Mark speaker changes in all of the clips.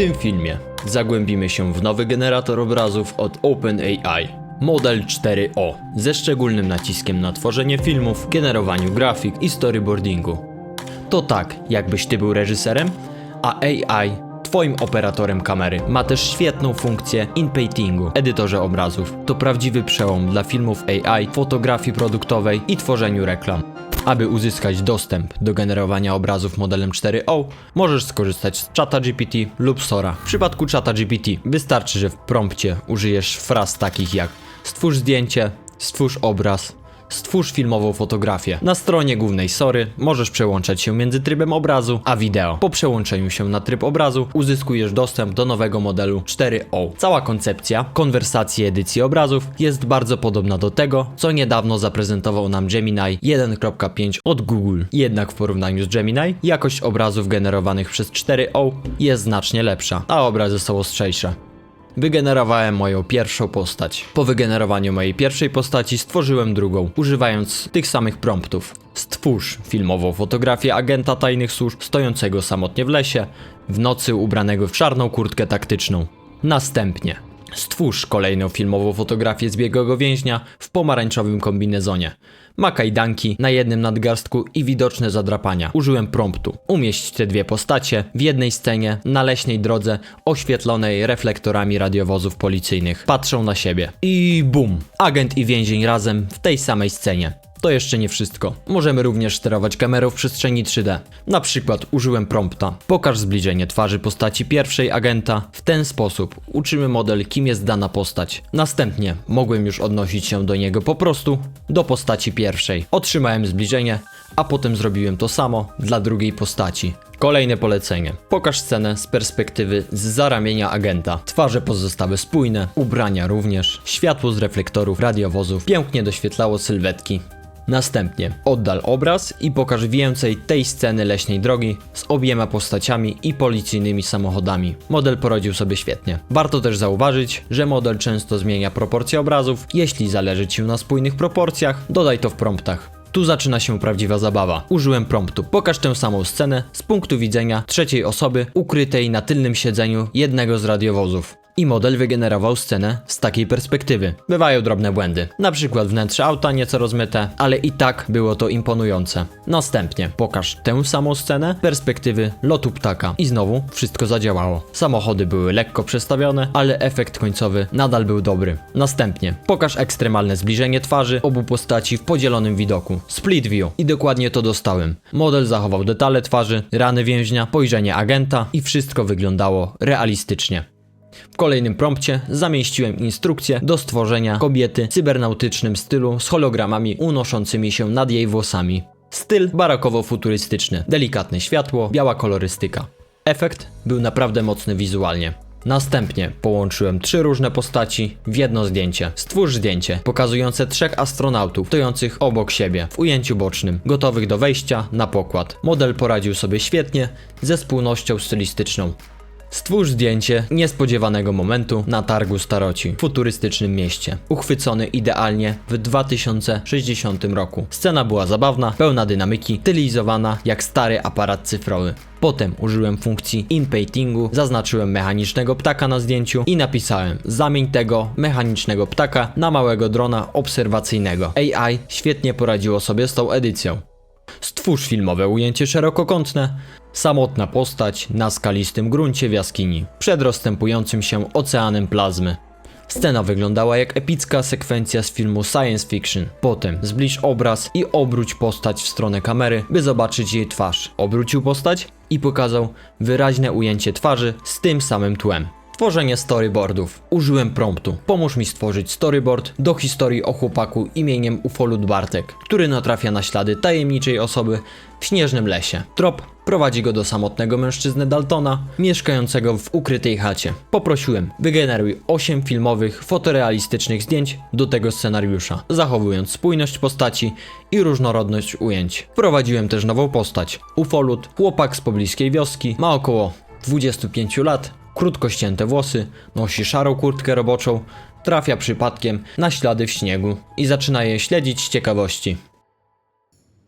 Speaker 1: tym filmie zagłębimy się w nowy generator obrazów od OpenAI. Model 4O ze szczególnym naciskiem na tworzenie filmów, generowaniu grafik i storyboardingu. To tak, jakbyś ty był reżyserem, a AI twoim operatorem kamery. Ma też świetną funkcję inpaintingu, edytorze obrazów. To prawdziwy przełom dla filmów AI, fotografii produktowej i tworzeniu reklam. Aby uzyskać dostęp do generowania obrazów modelem 4O, możesz skorzystać z ChatGPT lub Sora. W przypadku ChatGPT wystarczy, że w prompcie użyjesz fraz takich jak stwórz zdjęcie, stwórz obraz, Stwórz filmową fotografię. Na stronie głównej Sory możesz przełączać się między trybem obrazu a wideo. Po przełączeniu się na tryb obrazu uzyskujesz dostęp do nowego modelu 4O. Cała koncepcja konwersacji edycji obrazów jest bardzo podobna do tego, co niedawno zaprezentował nam Gemini 1.5 od Google. Jednak w porównaniu z Gemini jakość obrazów generowanych przez 4O jest znacznie lepsza, a obrazy są ostrzejsze. Wygenerowałem moją pierwszą postać. Po wygenerowaniu mojej pierwszej postaci stworzyłem drugą, używając tych samych promptów. Stwórz filmową fotografię agenta tajnych służb stojącego samotnie w lesie, w nocy ubranego w czarną kurtkę taktyczną. Następnie stwórz kolejną filmową fotografię zbiegłego więźnia w pomarańczowym kombinezonie. Ma kajdanki na jednym nadgarstku i widoczne zadrapania. Użyłem promptu. Umieść te dwie postacie w jednej scenie na leśnej drodze oświetlonej reflektorami radiowozów policyjnych. Patrzą na siebie. I bum! Agent i więzień razem w tej samej scenie. To jeszcze nie wszystko. Możemy również sterować kamerą w przestrzeni 3D. Na przykład użyłem prompta. Pokaż zbliżenie twarzy postaci pierwszej agenta. W ten sposób uczymy model, kim jest dana postać. Następnie mogłem już odnosić się do niego po prostu do postaci pierwszej. Otrzymałem zbliżenie, a potem zrobiłem to samo dla drugiej postaci. Kolejne polecenie. Pokaż scenę z perspektywy z zaramienia agenta. Twarze pozostały spójne, ubrania również, światło z reflektorów radiowozów pięknie doświetlało sylwetki. Następnie oddal obraz i pokaż więcej tej sceny leśnej drogi z obiema postaciami i policyjnymi samochodami. Model poradził sobie świetnie. Warto też zauważyć, że model często zmienia proporcje obrazów. Jeśli zależy Ci na spójnych proporcjach, dodaj to w promptach. Tu zaczyna się prawdziwa zabawa. Użyłem promptu. Pokaż tę samą scenę z punktu widzenia trzeciej osoby ukrytej na tylnym siedzeniu jednego z radiowozów. I model wygenerował scenę z takiej perspektywy. Bywają drobne błędy. Na przykład wnętrze auta nieco rozmyte, ale i tak było to imponujące. Następnie pokaż tę samą scenę perspektywy lotu ptaka. I znowu wszystko zadziałało. Samochody były lekko przestawione, ale efekt końcowy nadal był dobry. Następnie pokaż ekstremalne zbliżenie twarzy obu postaci w podzielonym widoku. Split view. I dokładnie to dostałem. Model zachował detale twarzy, rany więźnia, spojrzenie agenta i wszystko wyglądało realistycznie. W kolejnym prompcie zamieściłem instrukcję do stworzenia kobiety w cybernautycznym stylu z hologramami unoszącymi się nad jej włosami. Styl barakowo-futurystyczny, delikatne światło, biała kolorystyka. Efekt był naprawdę mocny wizualnie. Następnie połączyłem trzy różne postaci w jedno zdjęcie. Stwórz zdjęcie pokazujące trzech astronautów stojących obok siebie w ujęciu bocznym, gotowych do wejścia na pokład. Model poradził sobie świetnie ze spójnością stylistyczną. Stwórz zdjęcie niespodziewanego momentu na targu staroci w futurystycznym mieście, uchwycony idealnie w 2060 roku. Scena była zabawna, pełna dynamiki, stylizowana jak stary aparat cyfrowy. Potem użyłem funkcji inpaintingu, zaznaczyłem mechanicznego ptaka na zdjęciu i napisałem zamień tego mechanicznego ptaka na małego drona obserwacyjnego. AI świetnie poradziło sobie z tą edycją. Stwórz filmowe ujęcie szerokokątne. Samotna postać na skalistym gruncie w jaskini, przed rozstępującym się oceanem plazmy. Scena wyglądała jak epicka sekwencja z filmu science fiction. Potem zbliż obraz i obróć postać w stronę kamery, by zobaczyć jej twarz. Obrócił postać i pokazał wyraźne ujęcie twarzy z tym samym tłem. Tworzenie storyboardów. Użyłem promptu. Pomóż mi stworzyć storyboard do historii o chłopaku imieniem Ufolut Bartek, który natrafia na ślady tajemniczej osoby w śnieżnym lesie. Trop prowadzi go do samotnego mężczyzny Daltona, mieszkającego w ukrytej chacie. Poprosiłem, wygeneruj 8 filmowych, fotorealistycznych zdjęć do tego scenariusza, zachowując spójność postaci i różnorodność ujęć. Wprowadziłem też nową postać. Ufolut, chłopak z pobliskiej wioski, ma około 25 lat, krótko ścięte włosy, nosi szarą kurtkę roboczą, trafia przypadkiem na ślady w śniegu i zaczyna je śledzić z ciekawości.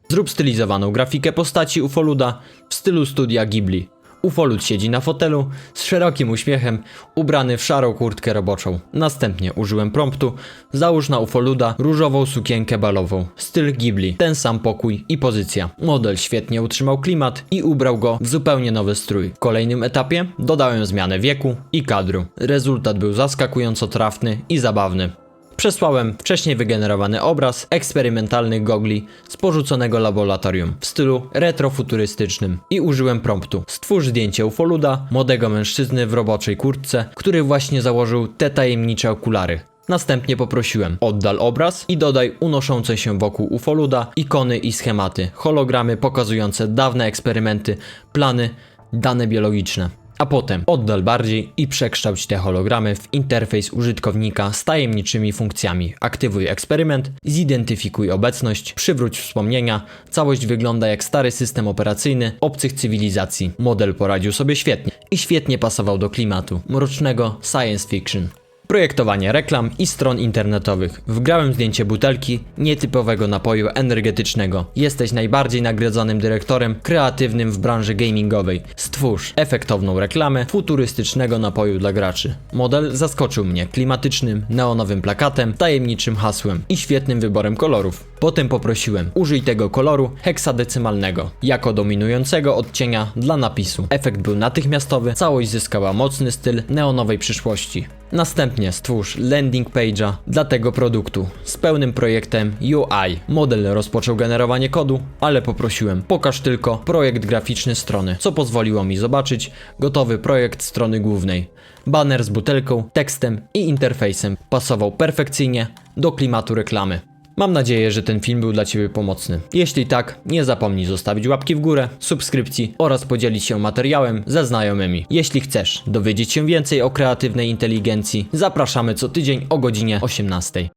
Speaker 1: Zrób stylizowaną grafikę postaci Ufoluda w stylu studia Ghibli. Ufolut siedzi na fotelu z szerokim uśmiechem, ubrany w szarą kurtkę roboczą. Następnie użyłem promptu, załóż na Ufoluda różową sukienkę balową, styl Ghibli, ten sam pokój i pozycja. Model świetnie utrzymał klimat i ubrał go w zupełnie nowy strój. W kolejnym etapie dodałem zmianę wieku i kadru. Rezultat był zaskakująco trafny i zabawny. Przesłałem wcześniej wygenerowany obraz eksperymentalnych gogli z porzuconego laboratorium w stylu retrofuturystycznym i użyłem promptu. Stwórz zdjęcie ufoluda, młodego mężczyzny w roboczej kurtce, który właśnie założył te tajemnicze okulary. Następnie poprosiłem, oddal obraz i dodaj unoszące się wokół ufoluda ikony i schematy, hologramy pokazujące dawne eksperymenty, plany, dane biologiczne. A potem oddal bardziej i przekształć te hologramy w interfejs użytkownika z tajemniczymi funkcjami. Aktywuj eksperyment, zidentyfikuj obecność, przywróć wspomnienia. Całość wygląda jak stary system operacyjny obcych cywilizacji. Model poradził sobie świetnie i świetnie pasował do klimatu mrocznego science fiction. Projektowanie reklam i stron internetowych. Wgrałem zdjęcie butelki nietypowego napoju energetycznego. Jesteś najbardziej nagradzonym dyrektorem kreatywnym w branży gamingowej. Stwórz efektowną reklamę futurystycznego napoju dla graczy. Model zaskoczył mnie klimatycznym, neonowym plakatem, tajemniczym hasłem i świetnym wyborem kolorów. Potem poprosiłem, użyj tego koloru heksadecymalnego jako dominującego odcienia dla napisu. Efekt był natychmiastowy, całość zyskała mocny styl neonowej przyszłości. Następnie stwórz landing page'a dla tego produktu z pełnym projektem UI. Model rozpoczął generowanie kodu, ale poprosiłem, pokaż tylko projekt graficzny strony, co pozwoliło mi zobaczyć gotowy projekt strony głównej. Banner z butelką, tekstem i interfejsem pasował perfekcyjnie do klimatu reklamy. Mam nadzieję, że ten film był dla Ciebie pomocny. Jeśli tak, nie zapomnij zostawić łapki w górę, subskrypcji oraz podzielić się materiałem ze znajomymi. Jeśli chcesz dowiedzieć się więcej o kreatywnej inteligencji, zapraszamy co tydzień o godzinie 18.